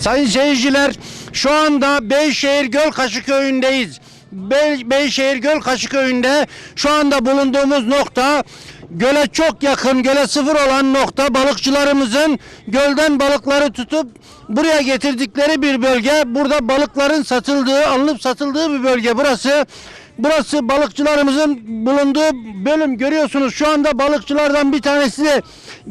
Sayın seyirciler şu anda Beyşehir Gölkaşı köyündeyiz. Bey, Beyşehir Gölkaşı köyünde şu anda bulunduğumuz nokta göle çok yakın, göle sıfır olan nokta balıkçılarımızın gölden balıkları tutup buraya getirdikleri bir bölge. Burada balıkların satıldığı, alınıp satıldığı bir bölge burası. Burası balıkçılarımızın bulunduğu bölüm görüyorsunuz. Şu anda balıkçılardan bir tanesi de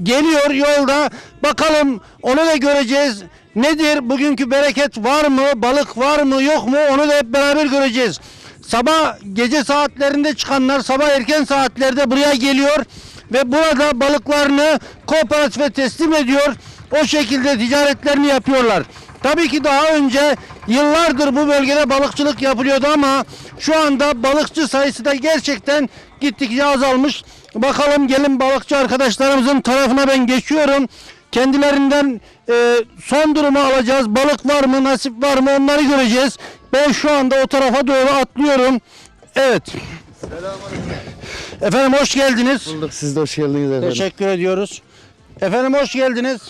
geliyor yolda. Bakalım onu da göreceğiz. Nedir? Bugünkü bereket var mı? Balık var mı? Yok mu? Onu da hep beraber göreceğiz. Sabah gece saatlerinde çıkanlar sabah erken saatlerde buraya geliyor ve burada balıklarını kooperatife teslim ediyor. O şekilde ticaretlerini yapıyorlar. Tabii ki daha önce yıllardır bu bölgede balıkçılık yapılıyordu ama şu anda balıkçı sayısı da gerçekten gittikçe azalmış. Bakalım gelin balıkçı arkadaşlarımızın tarafına ben geçiyorum. Kendilerinden e, son durumu alacağız. Balık var mı, nasip var mı onları göreceğiz. Ben şu anda o tarafa doğru atlıyorum. Evet. Efendim hoş geldiniz. Bulduk. Siz de hoş geldiniz efendim. Teşekkür ediyoruz. Efendim hoş geldiniz.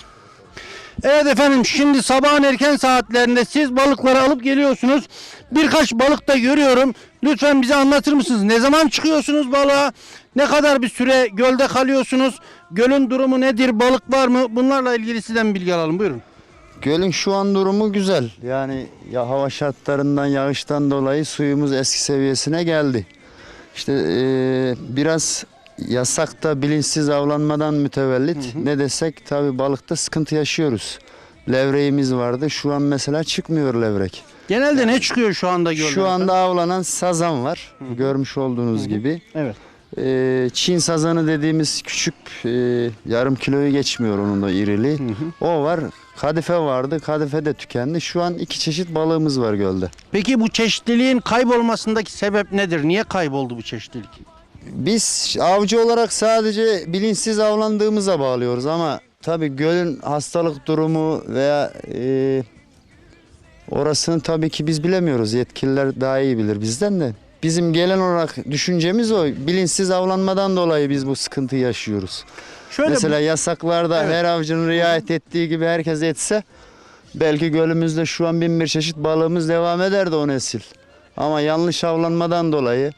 Evet efendim şimdi sabahın erken saatlerinde siz balıkları alıp geliyorsunuz. Birkaç balık da görüyorum. Lütfen bize anlatır mısınız? Ne zaman çıkıyorsunuz balığa? Ne kadar bir süre gölde kalıyorsunuz? Gölün durumu nedir? Balık var mı? Bunlarla ilgili sizden bilgi alalım. Buyurun. Gölün şu an durumu güzel. Yani ya hava şartlarından, yağıştan dolayı suyumuz eski seviyesine geldi. İşte eee, biraz yasakta bilinçsiz avlanmadan mütevellit ne desek tabi balıkta sıkıntı yaşıyoruz. Levreğimiz vardı. Şu an mesela çıkmıyor levrek. Genelde ne çıkıyor şu anda gölde? Şu anda avlanan sazan var. Görmüş olduğunuz gibi. Evet. Ee, Çin sazanı dediğimiz küçük e, yarım kiloyu geçmiyor onun da irili. O var. Kadife vardı. Kadife de tükendi. Şu an iki çeşit balığımız var gölde. Peki bu çeşitliliğin kaybolmasındaki sebep nedir? Niye kayboldu bu çeşitlilik? Biz avcı olarak sadece bilinçsiz avlandığımıza bağlıyoruz ama tabii gölün hastalık durumu veya e, orasını tabii ki biz bilemiyoruz. Yetkililer daha iyi bilir bizden de. Bizim gelen olarak düşüncemiz o. Bilinçsiz avlanmadan dolayı biz bu sıkıntıyı yaşıyoruz. Şöyle Mesela yasaklarda Evet. her avcının riayet ettiği gibi herkes etse belki gölümüzde şu an bin bir çeşit balığımız devam ederdi o nesil. Ama yanlış avlanmadan dolayı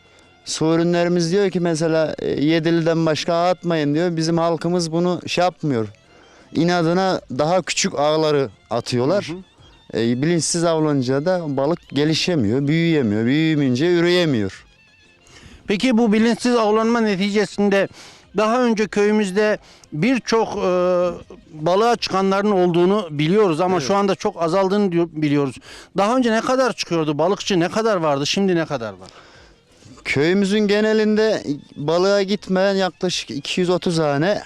su ürünlerimiz diyor ki mesela e, yediliden başka ağ atmayın diyor. Bizim halkımız bunu şey yapmıyor. İnadına daha küçük ağları atıyorlar. E, bilinçsiz avlanınca da balık gelişemiyor, büyüyemiyor. Büyüyemeyince üreyemiyor. Peki bu bilinçsiz avlanma neticesinde daha önce köyümüzde birçok e, balığa çıkanların olduğunu biliyoruz ama şu anda çok azaldığını biliyoruz. Daha önce ne kadar çıkıyordu? Balıkçı ne kadar vardı? Şimdi ne kadar var? Köyümüzün genelinde balığa gitmeyen yaklaşık 230 hane.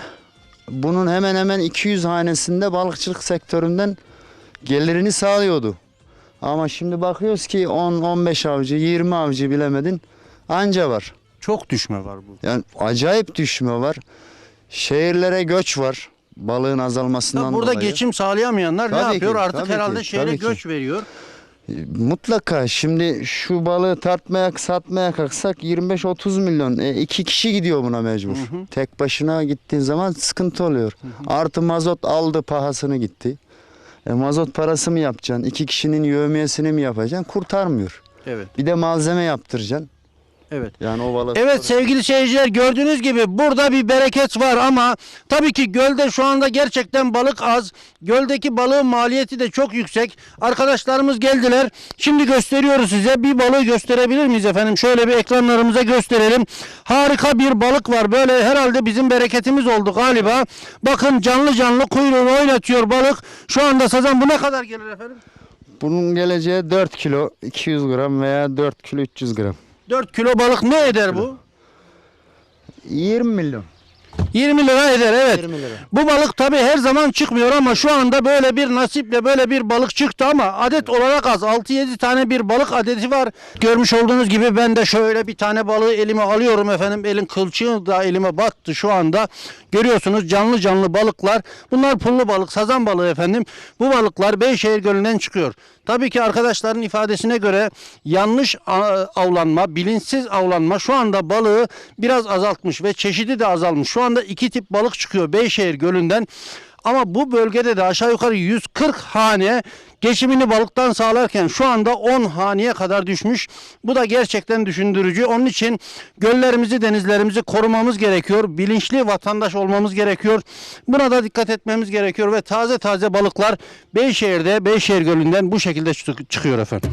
Bunun hemen hemen 200 hanesinde balıkçılık sektöründen gelirini sağlıyordu. Ama şimdi bakıyoruz ki 10-15 avcı, 20 avcı bilemedin anca var. Çok düşme var bu. Yani acayip düşme var. Şehirlere göç var balığın azalmasından Tabii burada dolayı. geçim sağlayamayanlar ne Tabii yapıyor? ki, Artık herhalde ki, şehre tabii ki. göç veriyor. Mutlaka şimdi şu balığı tartmaya satmaya kalksak 25-30 milyon. E, iki kişi gidiyor buna mecbur. Tek başına gittiğin zaman sıkıntı oluyor. Artı mazot aldı pahasını gitti. E, mazot parası mı yapacaksın? İki kişinin yövmiyesini mi yapacaksın? Kurtarmıyor. Evet. Bir de malzeme yaptıracaksın. Evet. Yani o balık. Evet sevgili seyirciler gördüğünüz gibi burada bir bereket var ama tabii ki gölde şu anda gerçekten balık az. Göldeki balığın maliyeti de çok yüksek. Arkadaşlarımız geldiler. Şimdi gösteriyoruz size. Bir balığı gösterebilir miyiz efendim? Şöyle bir ekranlarımıza gösterelim. Harika bir balık var. Böyle herhalde bizim bereketimiz oldu galiba. Bakın canlı canlı kuyruğunu oynatıyor balık. Şu anda sazan bu ne kadar gelir efendim? Bunun geleceği 4 kilo 200 gram veya 4 kilo 300 gram. 4 kilo balık ne eder bu? 20 milyon. 20 lira eder evet. 20 lira. Bu balık tabi her zaman çıkmıyor ama şu anda böyle bir nasiple böyle bir balık çıktı ama adet olarak az. 6-7 tane bir balık adeti var. Görmüş olduğunuz gibi ben de şöyle bir tane balığı elime alıyorum efendim. Elin kılçığı da elime battı şu anda. Görüyorsunuz canlı canlı balıklar. Bunlar pullu balık, sazan balığı efendim. Bu balıklar Beyşehir Gölü'nden çıkıyor. Tabii ki arkadaşların ifadesine göre yanlış avlanma, bilinçsiz avlanma şu anda balığı biraz azaltmış ve çeşidi de azalmış. Şu anda iki tip balık çıkıyor Beyşehir Gölü'nden. Ama bu bölgede de aşağı yukarı 140 hane geçimini balıktan sağlarken şu anda 10 haneye kadar düşmüş. Bu da gerçekten düşündürücü. Onun için göllerimizi, denizlerimizi korumamız gerekiyor. Bilinçli vatandaş olmamız gerekiyor. Buna da dikkat etmemiz gerekiyor ve taze taze balıklar Beyşehir'de, Beyşehir Gölü'nden bu şekilde çık- çıkıyor efendim.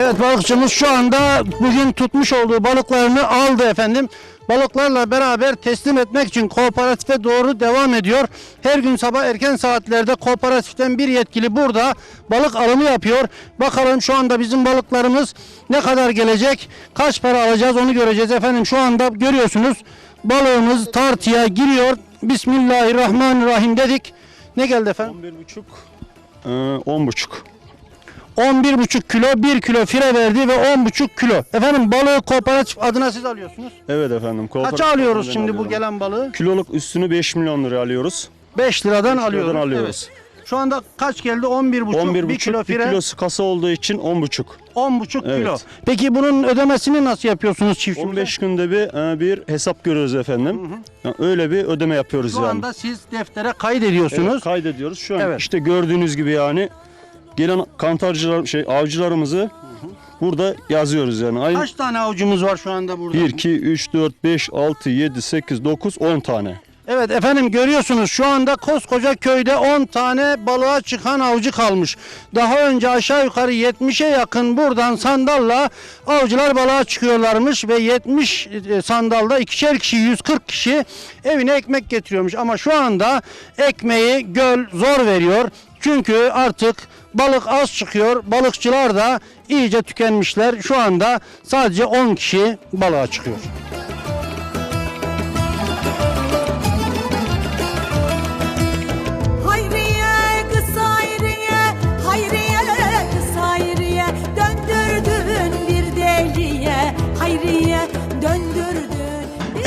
Evet balıkçımız şu anda bugün tutmuş olduğu balıklarını aldı efendim. Balıklarla beraber teslim etmek için kooperatife doğru devam ediyor. Her gün sabah erken saatlerde kooperatiften bir yetkili burada balık alımı yapıyor. Bakalım şu anda bizim balıklarımız ne kadar gelecek, kaç para alacağız onu göreceğiz efendim. Şu anda görüyorsunuz balığımız tartıya giriyor. Bismillahirrahmanirrahim dedik. Ne geldi efendim? 11,5 e, 10,5 11,5 kilo 1 kilo fire verdi ve 10,5 kilo. Efendim balığı kooperatif adına siz alıyorsunuz. Evet efendim. kooperatif Kaça alıyoruz adından şimdi bu alıyorum. gelen balığı? Kiloluk üstünü 5 milyon liraya alıyoruz. 5 liradan alıyoruz. alıyoruz. Evet. Şu anda kaç geldi? 11,5 11,5 1 kilo fire kilosu kasa olduğu için 10,5. 10,5 Evet. kilo. Peki bunun ödemesini nasıl yapıyorsunuz çiftçimize? 15 günde bir e, bir hesap görüyoruz efendim. Yani öyle bir ödeme yapıyoruz Şu yani. anda siz deftere kaydediyorsunuz. Evet, kaydediyoruz. Şu an Evet. işte gördüğünüz gibi yani gelen kantarcılar şey avcılarımızı burada yazıyoruz yani. Aynı Kaç tane avucumuz var şu anda burada? 1 2 3 4 5 6 7 8 9 10 tane. Evet efendim görüyorsunuz şu anda koskoca köyde 10 tane balığa çıkan avcı kalmış. Daha önce aşağı yukarı 70'e yakın buradan sandalla avcılar balığa çıkıyorlarmış ve 70 e, sandalda ikişer kişi 140 kişi evine ekmek getiriyormuş. Ama şu anda ekmeği göl zor veriyor. Çünkü artık balık az çıkıyor. Balıkçılar da iyice tükenmişler. Şu anda sadece 10 kişi balığa çıkıyor.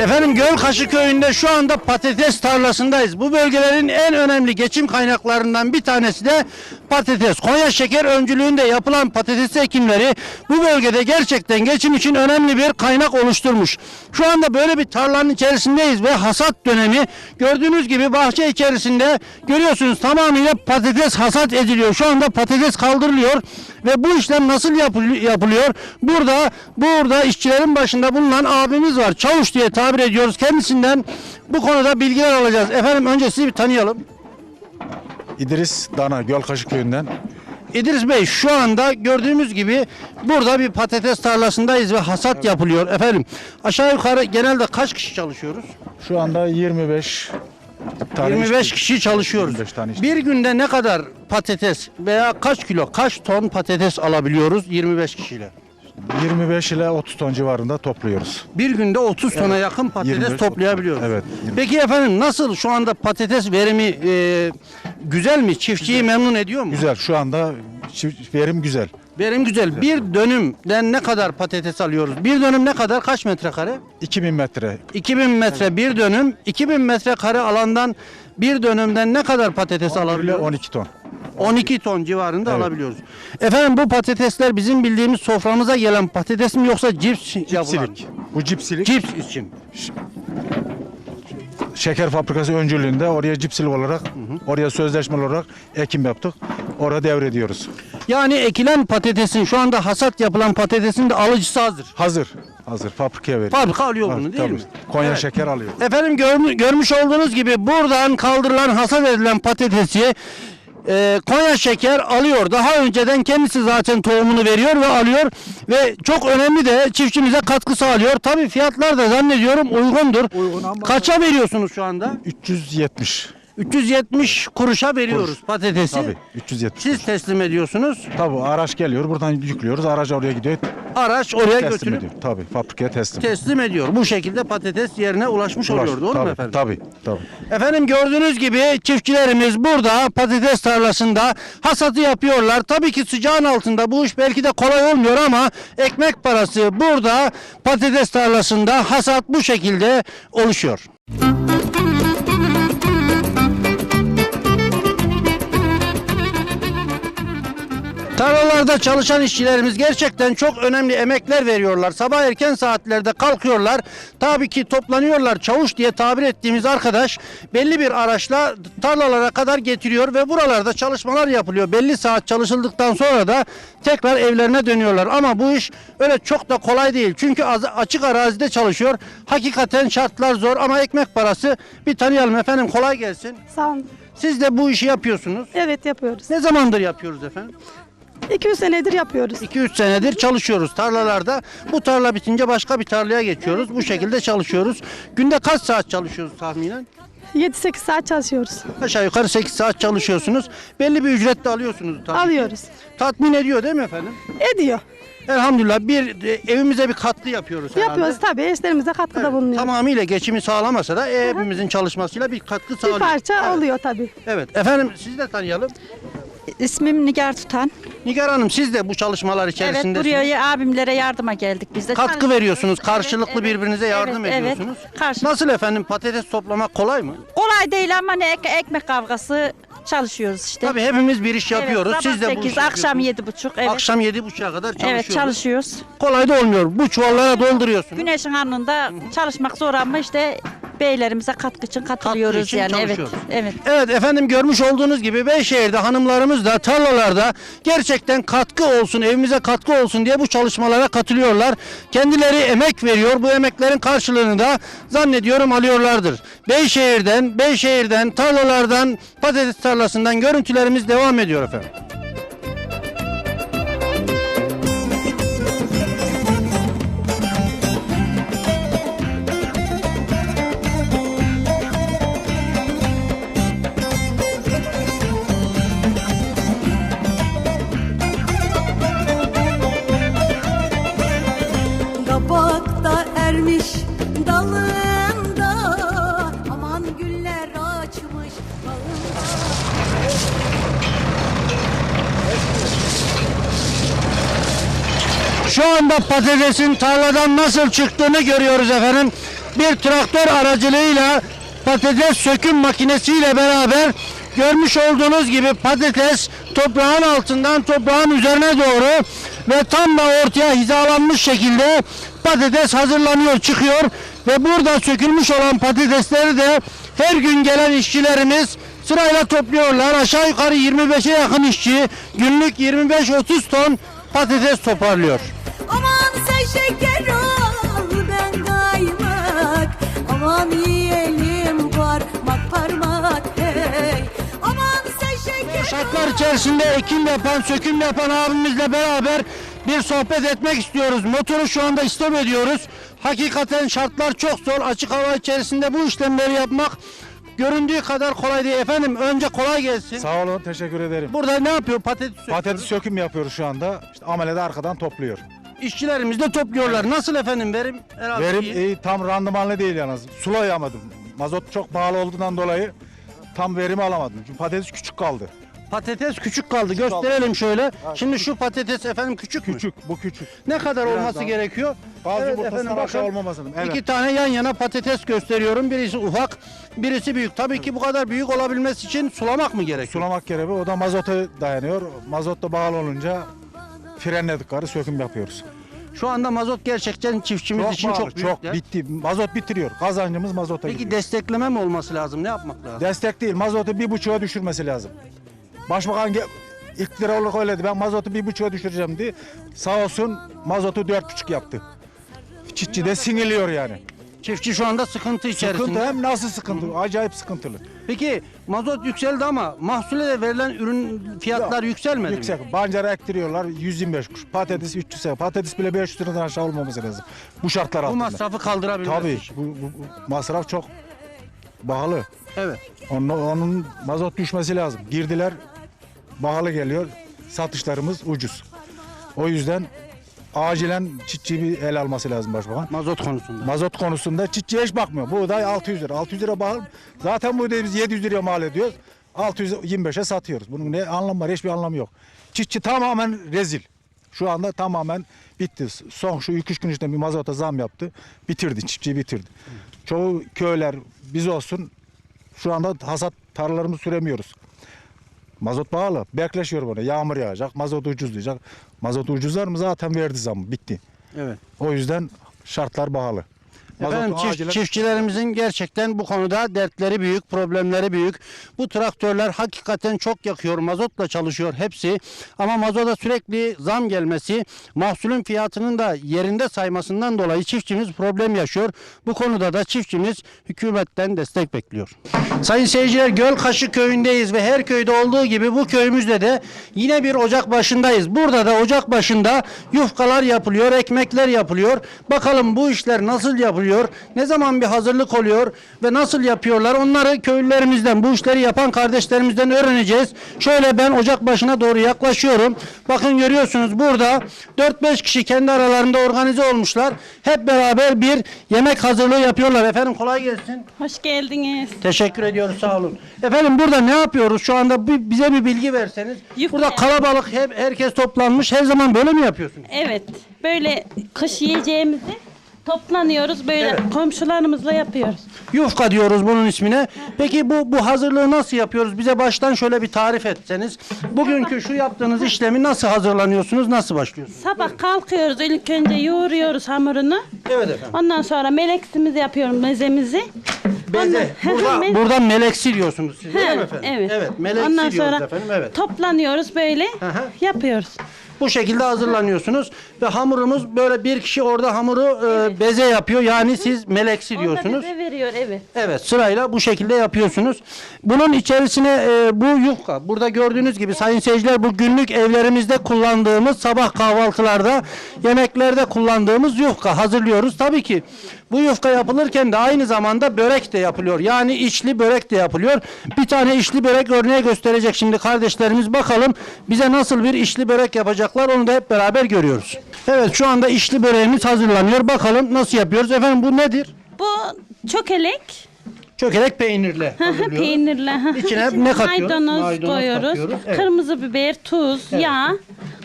Efendim Gölkaşı köyünde şu anda patates tarlasındayız. Bu bölgelerin en önemli geçim kaynaklarından bir tanesi de patates. Konya Şeker öncülüğünde yapılan patates ekimleri bu bölgede gerçekten geçim için önemli bir kaynak oluşturmuş. Şu anda böyle bir tarlanın içerisindeyiz ve hasat dönemi gördüğünüz gibi bahçe içerisinde görüyorsunuz tamamıyla patates hasat ediliyor. Şu anda patates kaldırılıyor ve bu işlem nasıl yapıl- yapılıyor? Burada burada işçilerin başında bulunan abimiz var. Çavuş diye tabir ediyoruz. Kendisinden bu konuda bilgiler alacağız. Efendim önce sizi bir tanıyalım. İdris Dana Gölkaşı köyünden. İdris Bey şu anda gördüğümüz gibi burada bir patates tarlasındayız ve hasat yapılıyor. Efendim aşağı yukarı genelde kaç kişi çalışıyoruz? Şu anda 25 tane 25 işçi- kişi çalışıyoruz. 25 tane işçi. Bir günde ne kadar patates veya kaç kilo, kaç ton patates alabiliyoruz 25 kişiyle? 25 ile 30 ton civarında topluyoruz. Bir günde 30 tona yakın patates 25, toplayabiliyoruz. evet, 25. Peki efendim nasıl şu anda patates verimi e, güzel mi? Çiftçiyi memnun ediyor mu? Güzel şu anda çift- verim güzel. Verim güzel. Bir dönümden ne kadar patates alıyoruz? Bir dönüm ne kadar? Kaç metrekare? 2000 metre 2000 metre bir dönüm. 2000 metrekare alandan bir dönümden ne kadar patates ile alabiliyoruz? 12 ton. 12 ton civarında alabiliyoruz. Efendim bu patatesler bizim bildiğimiz soframıza gelen patates mi yoksa cips yapılan? Cipsilik. Bu cipsilik Cips için. şeker fabrikası öncülüğünde oraya cipsilik olarak oraya sözleşmeli olarak ekim yaptık. Orada devrediyoruz. Yani ekilen patatesin şu anda hasat yapılan patatesin de alıcısı hazır. Hazır. Hazır fabrikaya veriyoruz. Fabrika alıyor bunu değil mi? Konya Evet. şeker alıyor. Efendim gör- görmüş olduğunuz gibi buradan kaldırılan hasat edilen patatesi e, Konya Şeker alıyor. Daha önceden kendisi zaten tohumunu veriyor ve alıyor ve çok önemli de çiftçimize katkı sağlıyor. Tabii fiyatlar da zannediyorum uygundur. Uygun ama- Kaça veriyorsunuz şu anda? 370. 370 kuruşa veriyoruz Kuruş. patatesi. Tabii 370. Siz teslim ediyorsunuz. Tabii araç geliyor buradan yüklüyoruz. Araç oraya gidiyor. Araç oraya teslim götürüp ediyor. Tabii fabrikaya teslim. teslim ediyor. Bu şekilde patates yerine ulaşmış oluyor. Doğru tabii, mu efendim? Tabii tabii. Efendim gördüğünüz gibi çiftçilerimiz burada patates tarlasında hasatı yapıyorlar. Tabii ki sıcağın altında bu iş belki de kolay olmuyor ama ekmek parası burada patates tarlasında hasat bu şekilde oluşuyor. Tarlalarda çalışan işçilerimiz gerçekten çok önemli emekler veriyorlar. Sabah erken saatlerde kalkıyorlar. Tabii ki toplanıyorlar. Çavuş diye tabir ettiğimiz arkadaş belli bir araçla tarlalara kadar getiriyor ve buralarda çalışmalar yapılıyor. Belli saat çalışıldıktan sonra da tekrar evlerine dönüyorlar. Ama bu iş öyle çok da kolay değil. Çünkü açık arazide çalışıyor. Hakikaten şartlar zor ama ekmek parası. Bir tanıyalım efendim kolay gelsin. Sağ olun. Siz de bu işi yapıyorsunuz. Evet yapıyoruz. Ne zamandır yapıyoruz efendim? 200 senedir yapıyoruz. 2-3 senedir çalışıyoruz tarlalarda. Bu tarla bitince başka bir tarlaya geçiyoruz. Bu şekilde çalışıyoruz. Günde kaç saat çalışıyoruz tahminen? 7-8 saat çalışıyoruz. Aşağı yukarı 8 saat çalışıyorsunuz. Belli bir ücret de alıyorsunuz tabii. Alıyoruz. Tatmin ediyor değil mi efendim? Ediyor. Elhamdülillah bir e, evimize bir katkı yapıyoruz herhalde. Yapıyoruz tabii. Eşlerimize katkıda Evet, bulunuyoruz. Tamamıyla geçimi sağlamasa da e, hepimizin çalışmasıyla bir katkı Bir sağlıyor. parça evet. oluyor tabii. Evet efendim sizi de tanıyalım. İsmim Nigar Tutan. Nigar Hanım siz de bu çalışmalar Evet içerisinde buraya abimlere yardıma geldik biz de. katkı veriyorsunuz. Evet, Karşılıklı evet, birbirinize yardım evet, ediyorsunuz. Evet. Karşı. Nasıl efendim patates toplamak kolay mı? Kolay değil ama ne ek- ekmek kavgası çalışıyoruz işte. Tabii hepimiz bir iş yapıyoruz. Evet, Siz de sabah bu işi 8, akşam yapıyorsunuz. 7.30. Evet. Akşam yedi buçuğa kadar çalışıyoruz. Evet çalışıyoruz. Kolay da olmuyor. Bu çuvallara dolduruyorsunuz. Güneşin alnında çalışmak zor ama işte beylerimize katkı için katılıyoruz için yani. Evet. çalışıyoruz. Evet. Evet efendim görmüş olduğunuz gibi Beyşehir'de hanımlarımız da tarlalarda gerçekten katkı olsun, evimize katkı olsun diye bu çalışmalara katılıyorlar. Kendileri emek veriyor. Bu emeklerin karşılığını da zannediyorum alıyorlardır. Beyşehir'den, Beyşehir'den, tarlalardan, patates tarlasından görüntülerimiz devam ediyor efendim. Kabakta ermiş dalında Aman güller açmış bağında Şu anda patatesin tarladan nasıl çıktığını görüyoruz efendim. Bir traktör aracılığıyla patates söküm makinesiyle beraber görmüş olduğunuz gibi patates toprağın altından toprağın üzerine doğru ve tam da ortaya hizalanmış şekilde patates hazırlanıyor, çıkıyor ve burada sökülmüş olan patatesleri de her gün gelen işçilerimiz sırayla topluyorlar. Aşağı yukarı 25'e yakın işçi günlük 25-30 ton patates toparlıyor. Aman sen şeker ol ben kaymak Aman yiyelim parmak parmak hey Aman sen şeker Şartlar içerisinde ekim yapan, söküm yapan abimizle beraber bir sohbet etmek istiyoruz. Motoru şu anda istop ediyoruz. Hakikaten şartlar çok zor. Açık hava içerisinde bu işlemleri yapmak göründüğü kadar kolay değil. Efendim önce kolay gelsin. Sağ olun, teşekkür ederim. Burada ne yapıyor? Patates söküyor. Patates söküm yapıyoruz şu anda. İşte amele de arkadan topluyor. İşçilerimiz de topluyorlar. Nasıl efendim verim? Herhalde Verim iyi. iyi, tam randımanlı değil yalnız. Sulayamadım. Mazot çok pahalı olduğundan dolayı tam verimi alamadım. Çünkü patates küçük kaldı. Patates küçük kaldı. Gösterelim şöyle. Şimdi şu patates efendim küçük mü? Küçük, bu küçük. Ne kadar olması gerekiyor? Bazı Evet yumurtasından efendim, aşağı bakın. olmaması lazım. Evet. İki tane yan yana patates gösteriyorum. Birisi ufak, birisi büyük. Tabii ki bu kadar büyük olabilmesi için sulamak mı gerekiyor? Sulamak gerekiyor. O da mazota dayanıyor. Mazot da bağlı olunca frenledik karı söküm yapıyoruz. Şu anda mazot gerçekten çiftçimiz için pahalı, çok büyük. çok bitti. Mazot bitiriyor. Kazancımız mazota Peki gidiyor. destekleme mi olması lazım? Ne yapmak lazım? Destek değil. Mazotu bir buçuğa düşürmesi lazım. Başbakan ge- iktidar olarak öyledi. Ben mazotu bir buçuğa düşüreceğim diye. Sağ olsun mazotu dört buçuk yaptı. Çiftçi de sinirliyor yani. Çiftçi şu anda sıkıntı içerisinde. Sıkıntı hem nasıl sıkıntı? Acayip sıkıntılı. Peki mazot yükseldi ama mahsule de verilen ürün fiyatlar yükselmedi mi? Yüksek. Bancara ektiriyorlar 125 kuruş. Patates 300 lira. Patates bile 500 liradan aşağı olmaması lazım. Bu şartlar Bu altında. masrafı kaldırabilmesi Tabii bu, bu- bu masraf çok pahalı. Evet. Onun, onun mazot düşmesi lazım. Girdiler pahalı geliyor. Satışlarımız ucuz. O yüzden acilen çiftçi bir el alması lazım başbakan. Mazot konusunda. Mazot konusunda çiftçiye hiç bakmıyor. Buğday 600 lira. 600 lira pahalı. Zaten buğdayı biz 700 liraya mal ediyoruz. 625'e satıyoruz. Bunun ne anlamı var? Hiçbir anlamı yok. Çiftçi tamamen rezil. Şu anda tamamen bitti. Son şu 2-3 gün içinde bir mazota zam yaptı. Bitirdi. Çiftçiyi bitirdi. Çoğu köyler biz olsun şu anda hasat tarlalarımızı süremiyoruz. Mazot pahalı. Bekleşiyor bunu. Yağmur yağacak, mazot ucuzlayacak. Mazot ucuzlar mı zaten verdi zam, bitti. Evet. O yüzden şartlar pahalı. Efendim çift- acilen- çiftçilerimizin gerçekten bu konuda dertleri büyük, problemleri büyük. Bu traktörler hakikaten çok yakıyor, mazotla çalışıyor hepsi. Ama mazota sürekli zam gelmesi, mahsulün fiyatının da yerinde saymasından dolayı çiftçimiz problem yaşıyor. Bu konuda da çiftçimiz hükümetten destek bekliyor. Sayın seyirciler Gölkaşı köyündeyiz ve her köyde olduğu gibi bu köyümüzde de yine bir ocak başındayız. Burada da ocak başında yufkalar yapılıyor, ekmekler yapılıyor. Bakalım bu işler nasıl yapılıyor? Ne zaman bir hazırlık oluyor ve nasıl yapıyorlar? Onları köylülerimizden, bu işleri yapan kardeşlerimizden öğreneceğiz. Şöyle ben ocak başına doğru yaklaşıyorum. Bakın görüyorsunuz burada 4-5 kişi kendi aralarında organize olmuşlar. Hep beraber bir yemek hazırlığı yapıyorlar. Efendim kolay gelsin. Hoş geldiniz. Teşekkür ediyoruz sağ olun. Efendim burada ne yapıyoruz şu anda Bir- bize bir bilgi verseniz. Yufka Burada kalabalık hep herkes toplanmış. Her zaman böyle mi yapıyorsunuz? Evet. Böyle kış yiyeceğimizi toplanıyoruz. Böyle komşularımızla yapıyoruz. Yufka diyoruz bunun ismine. Peki bu bu hazırlığı nasıl yapıyoruz? Bize baştan şöyle bir tarif etseniz. Bugünkü şu yaptığınız işlemi nasıl hazırlanıyorsunuz? Nasıl başlıyorsunuz? Sabah kalkıyoruz. İlk önce yoğuruyoruz hamurunu. Evet efendim. Ondan sonra meleksimizi yapıyorum mezemizi. Beze. Ondan- Burada, Me- buradan meleksi diyorsunuz siz değil mi efendim? Evet. Evet. Meleksi Ondan diyoruz sonra efendim. Evet. toplanıyoruz böyle hı. yapıyoruz. Bu şekilde hazırlanıyorsunuz ve hamurumuz böyle bir kişi orada hamuru e, beze yapıyor. Yani siz meleksi Onlar diyorsunuz. bize veriyor evet. Evet sırayla bu şekilde yapıyorsunuz. Bunun içerisine e, bu yufka. Burada gördüğünüz gibi sayın seyirciler bu günlük evlerimizde kullandığımız sabah kahvaltılarda yemeklerde kullandığımız yufka hazırlıyoruz. Tabii ki bu yufka yapılırken de aynı zamanda börek de yapılıyor. Yani içli börek de yapılıyor. Bir tane içli börek örneği gösterecek şimdi kardeşlerimiz. Bakalım bize nasıl bir içli börek yapacaklar onu da hep beraber görüyoruz. Evet şu anda içli böreğimiz hazırlanıyor. Bakalım nasıl yapıyoruz. Efendim bu nedir? Bu çökelek. Çökelek peynirle hazırlıyoruz. Peynirle. İçine ne katıyoruz? Maydanoz, Maydanoz koyuyoruz. katıyoruz, evet. Kırmızı biber, tuz, yağ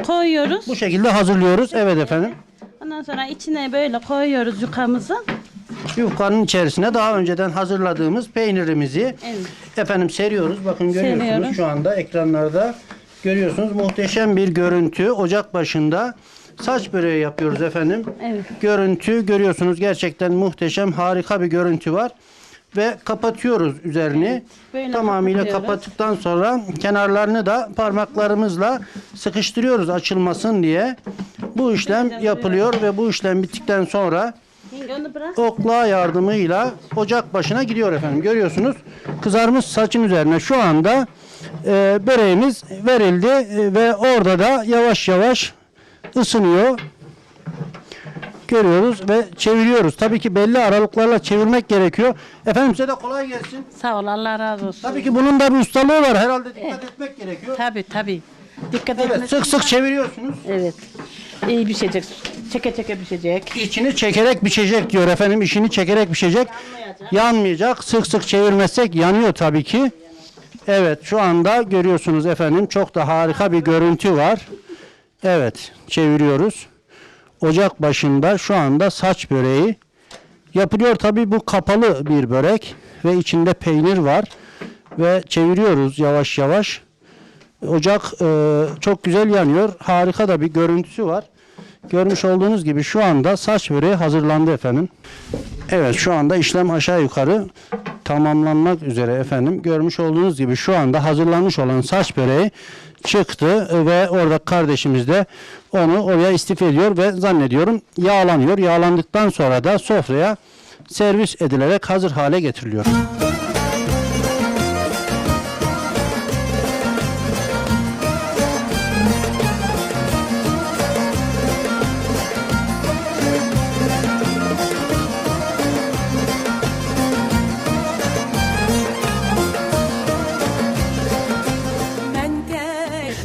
koyuyoruz. Bu şekilde hazırlıyoruz. Evet efendim. Ondan sonra içine böyle koyuyoruz yukamızı. Yufkanın içerisine daha önceden hazırladığımız peynirimizi Evet. efendim seriyoruz. Bakın görüyorsunuz Seriyoruz. şu anda ekranlarda görüyorsunuz muhteşem bir görüntü. Ocak başında saç böreği yapıyoruz efendim. Evet. Görüntü görüyorsunuz gerçekten muhteşem harika bir görüntü var. Ve kapatıyoruz üzerini. böyle Tamamıyla kapattıktan sonra kenarlarını da parmaklarımızla sıkıştırıyoruz açılmasın diye. Bu işlem yapılıyor ve bu işlem bittikten sonra okla yardımıyla ocak başına gidiyor efendim. Görüyorsunuz kızarmış saçın üzerine şu anda e, böreğimiz verildi e, ve orada da yavaş yavaş ısınıyor. Görüyoruz ve çeviriyoruz. Tabii ki belli aralıklarla çevirmek gerekiyor. Efendim size de kolay gelsin. Sağ ol Allah razı olsun. Tabii ki bunun da bir ustalığı var. Herhalde dikkat etmek gerekiyor. Tabii tabii. Dikkat Evet etmez. sık sık çeviriyorsunuz. Evet. İyi pişecek. Çeke çeke pişecek. İçini çekerek pişecek diyor efendim. İşini çekerek pişecek. Yanmayacak. Sık sık çevirmezsek yanıyor tabii ki. Evet şu anda görüyorsunuz efendim. Çok da harika bir görüntü var. Evet çeviriyoruz. Ocak başında şu anda saç böreği yapılıyor. Tabii bu kapalı bir börek ve içinde peynir var. Ve çeviriyoruz yavaş yavaş. Ocak e, çok güzel yanıyor. Harika da bir görüntüsü var. Görmüş olduğunuz gibi şu anda saç böreği hazırlandı efendim. Evet şu anda işlem aşağı yukarı tamamlanmak üzere efendim. Görmüş olduğunuz gibi şu anda hazırlanmış olan saç böreği çıktı ve orada kardeşimiz de onu oraya istif ediyor ve zannediyorum yağlanıyor. Yağlandıktan sonra da sofraya servis edilerek hazır hale getiriliyor.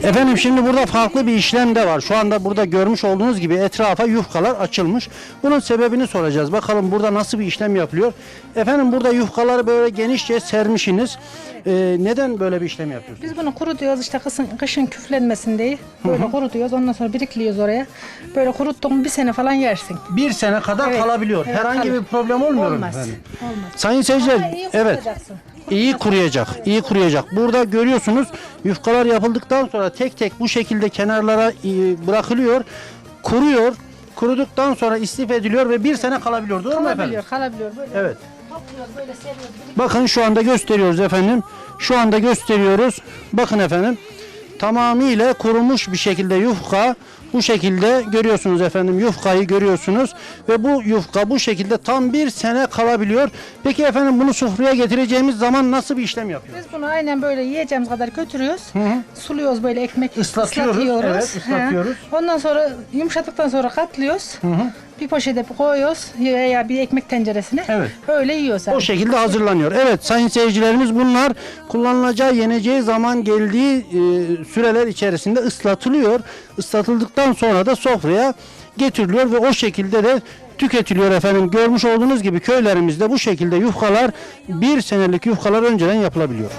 Efendim şimdi burada farklı bir işlem de var. Şu anda burada görmüş olduğunuz gibi etrafa yufkalar açılmış. Bunun sebebini soracağız. Bakalım burada nasıl bir işlem yapılıyor. Efendim burada yufkaları böyle genişçe sermişsiniz. Ee, neden böyle bir işlem yapıyorsunuz? Biz bunu kurutuyoruz işte kışın, kışın küflenmesin diye. Böyle kurutuyoruz ondan sonra birikliyoruz oraya. Böyle kuruttuğun bir sene falan yersin. Bir sene kadar Evet, kalabiliyor. evet, Herhangi kalır. bir problem olmuyor mu Olmaz. efendim? Olmaz. Sayın seyirciler, evet. İyi kuruyacak. iyi kuruyacak. Burada görüyorsunuz yufkalar yapıldıktan sonra tek tek bu şekilde kenarlara e, bırakılıyor. Kuruyor. Kuruduktan sonra istif ediliyor ve bir sene kalabiliyor. Doğru mu efendim? Kalabiliyor, kalabiliyor. Böyle Evet. topluyoruz, böyle seriyoruz. Bakın şu anda gösteriyoruz efendim. Şu anda gösteriyoruz. Bakın efendim. Tamamıyla kurumuş bir şekilde yufka bu şekilde görüyorsunuz efendim yufkayı görüyorsunuz ve bu yufka bu şekilde tam bir sene kalabiliyor. Peki efendim bunu sofraya getireceğimiz zaman nasıl bir işlem yapıyoruz? Biz bunu aynen böyle yiyeceğimiz kadar götürüyoruz. Suluyoruz böyle ekmek Islatıyoruz, ıslatıyoruz. evet, ıslatıyoruz. He. Ondan sonra yumuşadıktan sonra katlıyoruz. Bir poşete koyuyoruz veya bir ekmek tenceresine. Evet. Öyle yiyoruz. O abi. şekilde hazırlanıyor. Evet sayın seyircilerimiz bunlar kullanılacağı yeneceği zaman geldiği e, süreler içerisinde ıslatılıyor. Islatıldıktan sonra da sofraya getiriliyor ve o şekilde de tüketiliyor efendim. Görmüş olduğunuz gibi köylerimizde bu şekilde yufkalar bir senelik yufkalar önceden yapılabiliyor.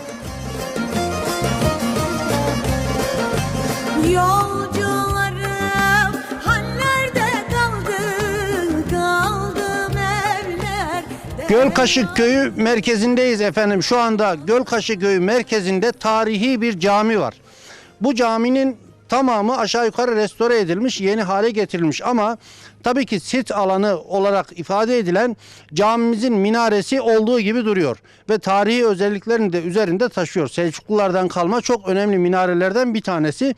Yolcularım Gölkaşık Köyü merkezindeyiz efendim. Şu anda Gölkaşık Köyü merkezinde tarihi bir cami var. Bu caminin tamamı aşağı yukarı restore edilmiş, yeni hale getirilmiş ama tabii ki sit alanı olarak ifade edilen camimizin minaresi olduğu gibi duruyor ve tarihi özelliklerini de üzerinde taşıyor. Selçuklulardan kalma çok önemli minarelerden bir tanesi.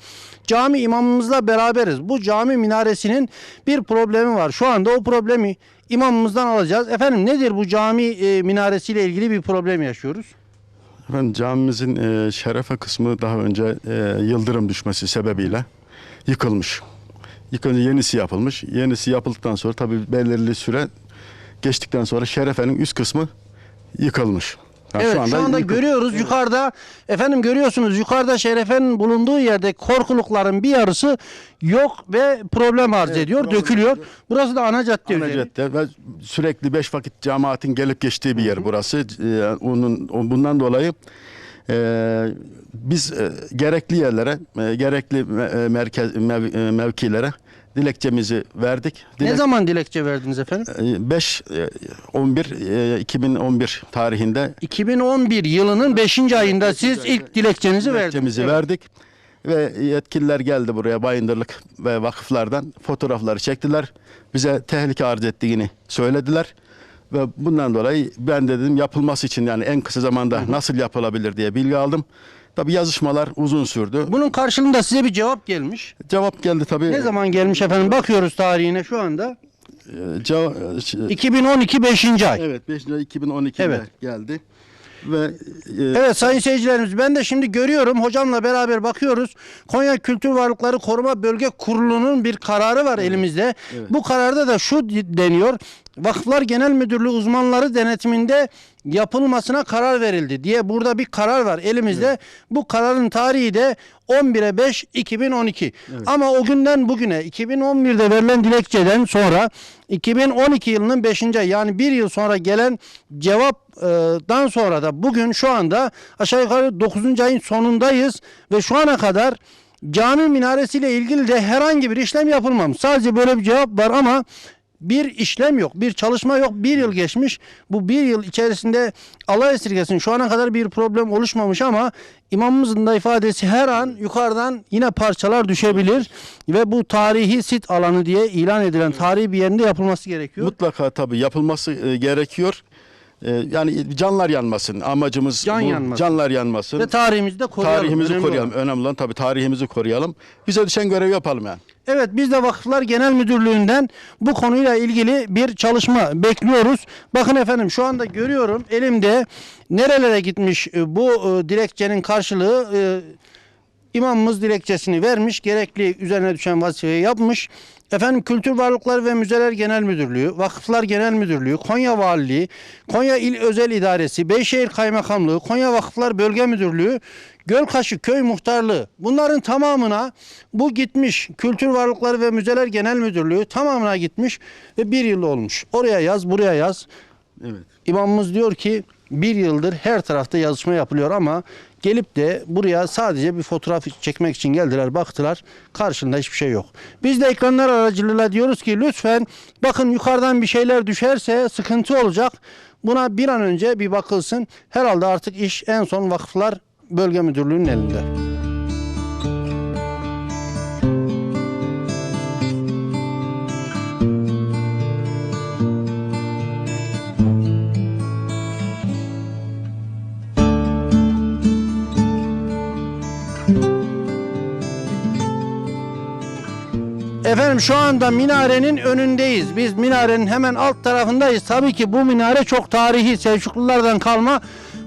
Cami imamımızla beraberiz. Bu cami minaresinin bir problemi var. Şu anda o problemi imamımızdan alacağız. Efendim nedir bu cami e, minaresiyle ilgili bir problem yaşıyoruz? Efendim camimizin e, şerefe kısmı daha önce e, yıldırım düşmesi sebebiyle yıkılmış. Yıkılınca yenisi yapılmış. Yenisi yapıldıktan sonra tabii belirli süre geçtikten sonra şerefenin üst kısmı yıkılmış. Yani evet şu anda, yıkıl- görüyoruz yukarıda efendim görüyorsunuz yukarıda Şerefe'nin bulunduğu yerde korkulukların bir yarısı yok ve problem arz ediyor, problem dökülüyor. Burası da ana cadde Ana üzeri. cadde ve sürekli beş vakit cemaatin gelip geçtiği bir yer burası. Ee, onun bundan dolayı e, biz e, gerekli yerlere, e, gerekli me- e, merkez mev- e, mevkilere dilekçemizi verdik. Ne Dilek- zaman dilekçe verdiniz efendim? e, 5 e, 11 e, 2011 tarihinde 2011 yılının 5. ayında siz ilk dilekçenizi verdiniz. dilekçemizi Evet. verdik ve yetkililer geldi buraya Bayındırlık ve vakıflardan fotoğrafları çektiler. Bize tehlike arz ettiğini söylediler. Ve bundan dolayı ben de dedim yapılması için yani en kısa zamanda nasıl yapılabilir diye bilgi aldım. Tabi yazışmalar uzun sürdü. Bunun karşılığında size bir cevap gelmiş. Cevap geldi tabi. Ne zaman gelmiş efendim? Bakıyoruz tarihine şu anda. Cevap, 2012 5. ay. evet 5 lira 2012'de Evet. geldi. Ve e, Evet sayın seyircilerimiz ben de şimdi görüyorum hocamla beraber bakıyoruz. Konya Kültür Varlıkları Koruma Bölge Kurulu'nun bir kararı var elimizde. Bu kararda da şu deniyor. Vakıflar Genel Müdürlüğü uzmanları denetiminde yapılmasına karar verildi diye burada bir karar var elimizde. Bu kararın tarihi de 11'e 5 2012. Ama o günden bugüne 2011'de verilen dilekçeden sonra 2012 yılının 5. ay yani bir yıl sonra gelen cevaptan sonra da bugün şu anda aşağı yukarı 9. ayın sonundayız ve şu ana kadar cami minaresiyle ilgili de herhangi bir işlem yapılmamış. Sadece böyle bir cevap var ama bir işlem yok, bir çalışma yok. Bir yıl geçmiş. Bu bir yıl içerisinde Allah esirgesin şu ana kadar bir problem oluşmamış ama imamımızın da ifadesi her an yukarıdan yine parçalar düşebilir ve bu tarihi sit alanı diye ilan edilen tarihi bir yerinde yapılması gerekiyor. Mutlaka tabii yapılması e, gerekiyor. E, yani canlar yanmasın. Amacımız Can bu, yanmasın. canlar yanmasın. Ve tarihimizi de koruyalım. tarihimizi Önemli koruyalım. olan. Önemli olan tabii tarihimizi koruyalım. Bize düşen görevi yapalım yani. Evet biz de Vakıflar Genel Müdürlüğü'nden bu konuyla ilgili bir çalışma bekliyoruz. Bakın efendim şu anda görüyorum elimde nerelere gitmiş e, bu e, dilekçenin karşılığı e, imamımız dilekçesini vermiş. Gerekli üzerine düşen vazifeyi yapmış. Efendim Kültür Varlıkları ve Müzeler Genel Müdürlüğü, Vakıflar Genel Müdürlüğü, Konya Valiliği, Konya İl Özel İdaresi, Beyşehir Kaymakamlığı, Konya Vakıflar Bölge Müdürlüğü, Gölkaşı Köy Muhtarlığı bunların tamamına bu gitmiş. Kültür Varlıkları ve Müzeler Genel Müdürlüğü tamamına gitmiş ve bir yıl olmuş. Oraya yaz, buraya yaz. Evet. İmamımız diyor ki bir yıldır her tarafta yazışma yapılıyor ama gelip de buraya sadece bir fotoğraf çekmek için geldiler baktılar karşında hiçbir şey yok. Biz de ekranlar aracılığıyla diyoruz ki lütfen bakın yukarıdan bir şeyler düşerse sıkıntı olacak. Buna bir an önce bir bakılsın. Herhalde artık iş en son vakıflar bölge müdürlüğünün elinde. Efendim şu anda minarenin önündeyiz. Biz minarenin hemen alt tarafındayız. Tabii ki bu minare çok tarihi Selçuklulardan kalma.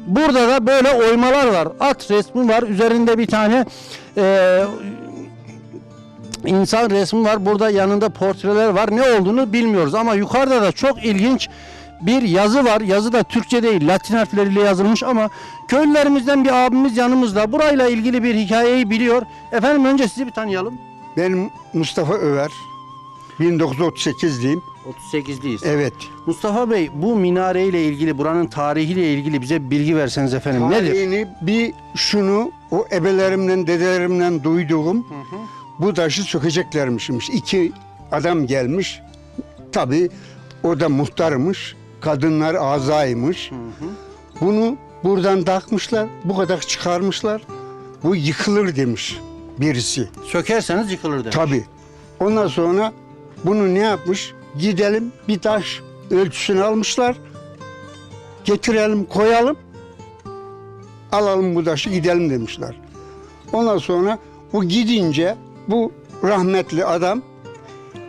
Burada da böyle oymalar var. At resmi var. Üzerinde bir tane eee, insan resmi var. Burada yanında portreler var. Ne olduğunu bilmiyoruz ama yukarıda da çok ilginç bir yazı var. Yazı da Türkçe değil, Latin harfleriyle yazılmış ama köylülerimizden bir abimiz yanımızda. Burayla ilgili bir hikayeyi biliyor. Efendim önce sizi bir tanıyalım. Benim Mustafa Över. 1938'liyim. 38'liyiz. Evet. Mustafa Bey bu minare ile ilgili buranın tarihiyle ilgili bize bilgi verseniz efendim nedir? Tarihini bir şunu o ebelerimden dedelerimden duyduğum bu taşı sökeceklermişmiş. İki adam gelmiş. Tabi o da muhtarmış. Kadınlar azaymış. Bunu buradan takmışlar. Bu kadar çıkarmışlar. Bu yıkılır demiş birisi. Sökerseniz yıkılır demiş. Tabii. Ondan sonra bunu ne yapmış? Gidelim bir taş ölçüsünü almışlar. Getirelim koyalım. Alalım bu taşı gidelim demişler. Ondan sonra bu gidince bu rahmetli adam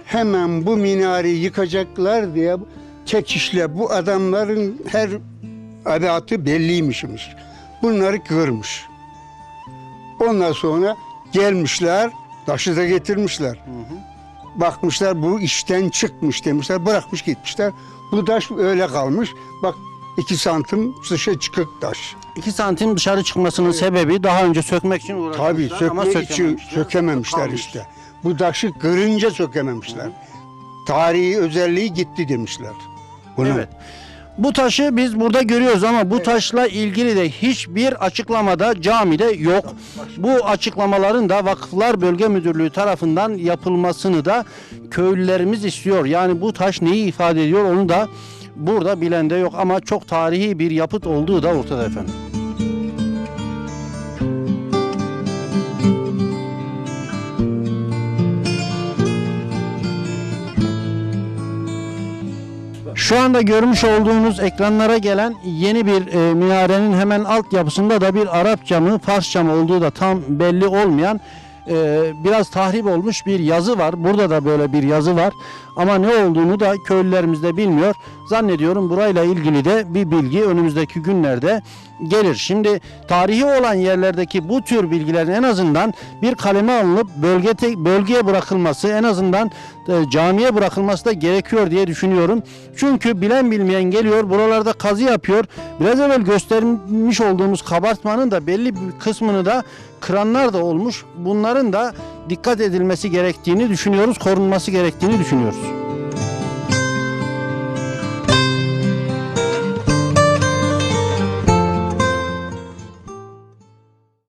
hemen bu minareyi yıkacaklar diye çekişle bu adamların her adatı belliymişmiş. Bunları kırmış. Ondan sonra gelmişler, taşı da getirmişler. Bakmışlar bu işten çıkmış demişler, bırakmış gitmişler. Bu taş öyle kalmış. Bak iki santim dışa çıkık taş. 2 santim dışarı çıkmasının sebebi daha önce sökmek için uğraşmışlar Tabii ama sökmek için sökememişler. sökememişler Kalmış. işte. Bu taşı kırınca sökememişler. Tarihi özelliği gitti demişler. Bunu. Evet. Bu taşı biz burada görüyoruz ama bu taşla ilgili de hiçbir açıklamada camide yok. Bu açıklamaların da Vakıflar Bölge Müdürlüğü tarafından yapılmasını da köylülerimiz istiyor. Yani bu taş neyi ifade ediyor onu da burada bilen de yok ama çok tarihi bir yapıt olduğu da ortada efendim. Şu anda görmüş olduğunuz ekranlara gelen yeni bir e, minarenin hemen altyapısında da bir Arapça mı Farsça mı olduğu da tam belli olmayan e, biraz tahrip olmuş bir yazı var. Burada da böyle bir yazı var. Ama ne olduğunu da köylülerimiz de bilmiyor. Zannediyorum burayla ilgili de bir bilgi önümüzdeki günlerde gelir. Şimdi tarihi olan yerlerdeki bu tür bilgilerin en azından bir kaleme alınıp bölge bölgeye bırakılması, en azından e, camiye bırakılması da gerekiyor diye düşünüyorum. Çünkü bilen bilmeyen geliyor buralarda kazı yapıyor. Biraz evvel göstermiş olduğumuz kabartmanın da belli bir kısmını da kıranlar da olmuş. Bunların da dikkat edilmesi gerektiğini düşünüyoruz, korunması gerektiğini düşünüyoruz.